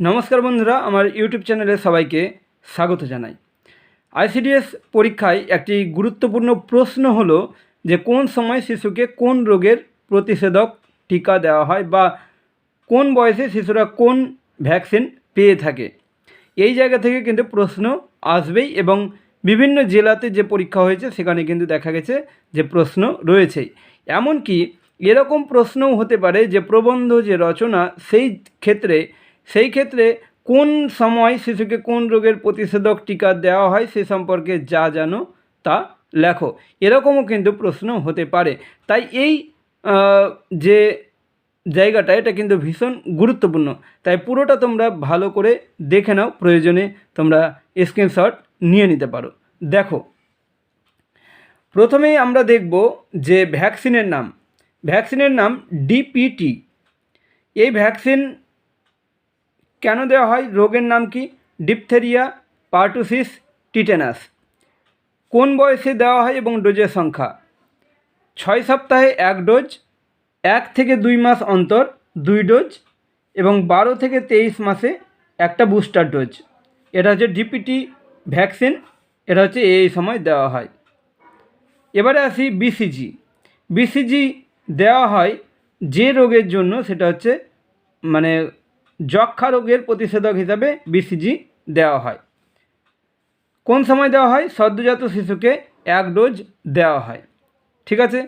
নমস্কার বন্ধুরা, আমার ইউটিউব চ্যানেলে সবাইকে স্বাগত জানাই। আইসিডিএস পরীক্ষায় একটি গুরুত্বপূর্ণ প্রশ্ন হলো যে, কোন সময় শিশুকে কোন রোগের প্রতিষেধক টিকা দেওয়া হয় বা কোন বয়সে শিশুরা কোন ভ্যাকসিন পেয়ে থাকে? এই জায়গা থেকে কিন্তু প্রশ্ন আসবেই এবং বিভিন্ন জেলাতে যে পরীক্ষা হয়েছে, সেখানে কিন্তু দেখা গেছে যে প্রশ্ন রয়েছেই। এমনকি এরকম প্রশ্নও হতে পারে যে, প্রবন্ধ যে রচনা, সেই ক্ষেত্রে সেই ক্ষেত্রে কোন সময় শিশুকে কোন রোগের প্রতিষেধক টিকা দেওয়া হয় সে সম্পর্কে যা জানো তা লেখো। এরকমও কিন্তু প্রশ্ন হতে পারে। তাই এই যে জায়গাটা, এটা কিন্তু ভীষণ গুরুত্বপূর্ণ। তাই পুরোটা তোমরা ভালো করে দেখে নাও, প্রয়োজনে তোমরা স্ক্রিনশট নিয়ে নিতে পারো। দেখো, প্রথমেই আমরা দেখব যে ভ্যাকসিনের নাম। ভ্যাকসিনের নাম ডিপিটি এই ভ্যাকসিন কেন দেওয়া হয়? রোগের নাম কি? Diphtheria, pertussis, tetanus. কোন বয়সে দেওয়া হয় এবং ডোজের সংখ্যা? ছয় সপ্তাহে এক ডোজ, এক থেকে দুই মাস অন্তর দুই ডোজ এবং বারো থেকে তেইশ মাসে একটা বুস্টার ডোজ। এটা হচ্ছে ডিপিটি ভ্যাকসিন, এটা হচ্ছে এই সময় দেওয়া হয়। এবারে আসি বিসিজি। বিসিজি দেওয়া হয় যে রোগের জন্য, সেটা হচ্ছে মানে যক্ষা রোগের প্রতিষেধক হিসাবে বিসিজি দেওয়া হয়। কোন সময় দেওয়া হয়? সদ্যজাত শিশুকে এক ডোজ দেওয়া হয়। ঠিক আছে?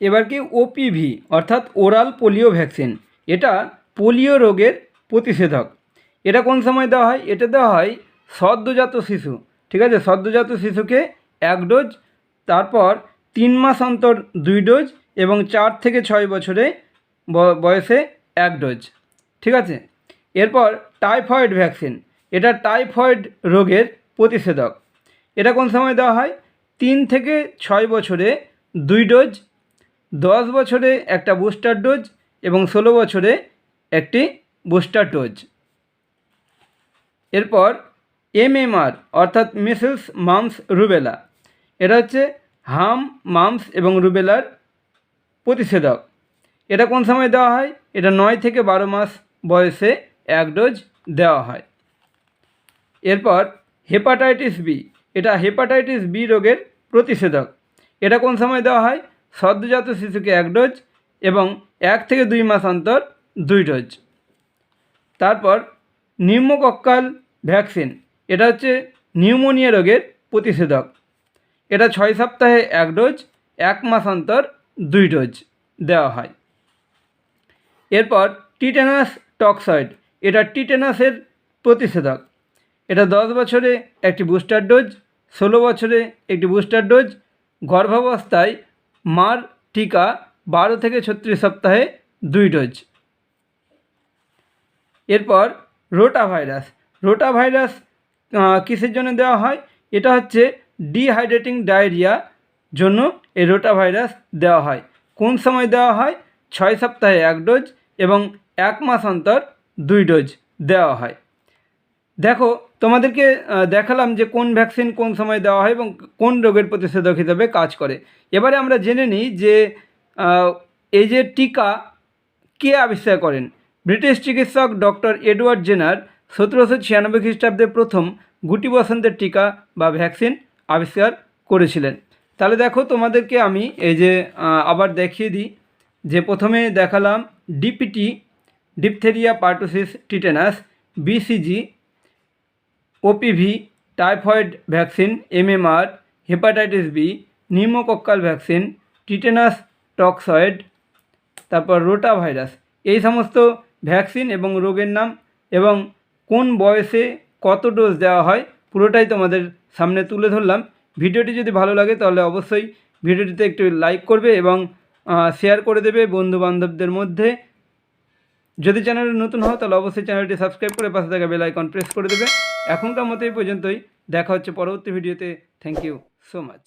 এবার কি ওপিভি অর্থাৎ ওরাল পোলিও ভ্যাকসিন, এটা পোলিও রোগের প্রতিষেধক। এটা কোন সময় দেওয়া হয়? এটা দেওয়া হয় সদ্যজাত শিশু। ঠিক আছে? সদ্যজাত শিশুকে এক ডোজ, তারপর তিন মাস অন্তর দুই ডোজ এবং চার থেকে ছয় বছরে বয়সে এক ডোজ। ঠিক আছে? এরপর টাইফয়েড ভ্যাকসিন। এটা টাইফয়েড রোগের প্রতিষেধক। এটা কোন সময় দেওয়া হয়? তিন থেকে ছয় বছরে দুই ডোজ, দশ বছরে একটা বুস্টার ডোজ এবং ষোলো বছরে একটি বুস্টার ডোজ। এরপর এমএমআর, অর্থাৎ মিসেলস মামস রুবেলা। এটা হচ্ছে হাম, মামস এবং রুবেলার প্রতিষেধক। এটা কোন সময় দেওয়া হয়? এটা নয় থেকে বারো মাস বয়সে এক ডোজ দেওয়া হয়। এরপর হেপাটাইটিস বি। এটা হেপাটাইটিস বি রোগের প্রতিষেধক। এটা কোন সময় দেওয়া হয়? সদ্যজাত শিশুকে এক ডোজ এবং এক থেকে দুই মাস অন্তর দুই ডোজ। তারপর নিউমোকক্কাল ভ্যাকসিন। এটা হচ্ছে নিউমোনিয়া রোগের প্রতিষেধক। এটা ছয় সপ্তাহে এক ডোজ, এক মাস অন্তর দুই ডোজ দেওয়া হয়। এরপর টিটেনাস টক্সয়েড এটা টিটেনাসের প্রতিষেধক। এটা দশ বছরে একটি বুস্টার ডোজ, ষোলো বছরে একটি বুস্টার ডোজ, গর্ভাবস্থায় মার টিকা বারো থেকে ছত্রিশ সপ্তাহে দুই ডোজ। এরপর রোটা ভাইরাস রোটা ভাইরাস কিসের জন্য দেওয়া হয়? এটা হচ্ছে ডিহাইড্রেটিং ডায়রিয়া জন্য এই রোটা ভাইরাস দেওয়া হয়। কোন সময় দেওয়া হয়? ছয় সপ্তাহে এক ডোজ এবং এক মাস অন্তর দুই ডোজ দেওয়া হয়। দেখো, তোমাদেরকে দেখালাম যে কোন ভ্যাকসিন কোন সময় দেওয়া হয় এবং কোন রোগের প্রতিষেধক হিসাবে কাজ করে। এবারে আমরা জেনে নিই যে এই যে টিকা কে আবিষ্কার করেন? ব্রিটিশ চিকিৎসক ডক্টর এডওয়ার্ড জেনার সতেরোশো ছিয়ানব্বই খ্রিস্টাব্দে প্রথম গুটি বসন্তের টিকা বা ভ্যাকসিন আবিষ্কার করেছিলেন। তাহলে দেখো, তোমাদেরকে আমি এই যে আবার দেখিয়ে দিই। যে প্রথমে দেখালাম DPT diphtheria, pertussis, tetanus BCG OPV typhoid vaccine MMR hepatitis B pneumococcal vaccine, tetanus, toxoid, তারপর রোটা ভাইরাস। এই সমস্ত ভ্যাকসিন এবং রোগের নাম এবং কোন বয়সে কত ডোজ দেওয়া হয় পুরোটাই তোমাদের সামনে তুলে ধরলাম। ভিডিওটি যদি ভালো লাগে তাহলে অবশ্যই ভিডিওটিতে একটু লাইক করবে এবং শেয়ার করে দেবে বন্ধু বান্ধবদের মধ্যে। যদি চ্যানেলে নতুন হয় তাহলে অবশ্যই চ্যানেলটি সাবস্ক্রাইব করে পাশে থাকা বেল আইকন প্রেস করে দেবে। এখনকার মতো এই পর্যন্তই। দেখা হচ্ছে পরবর্তী ভিডিওতে থ্যাংক ইউ সো মাচ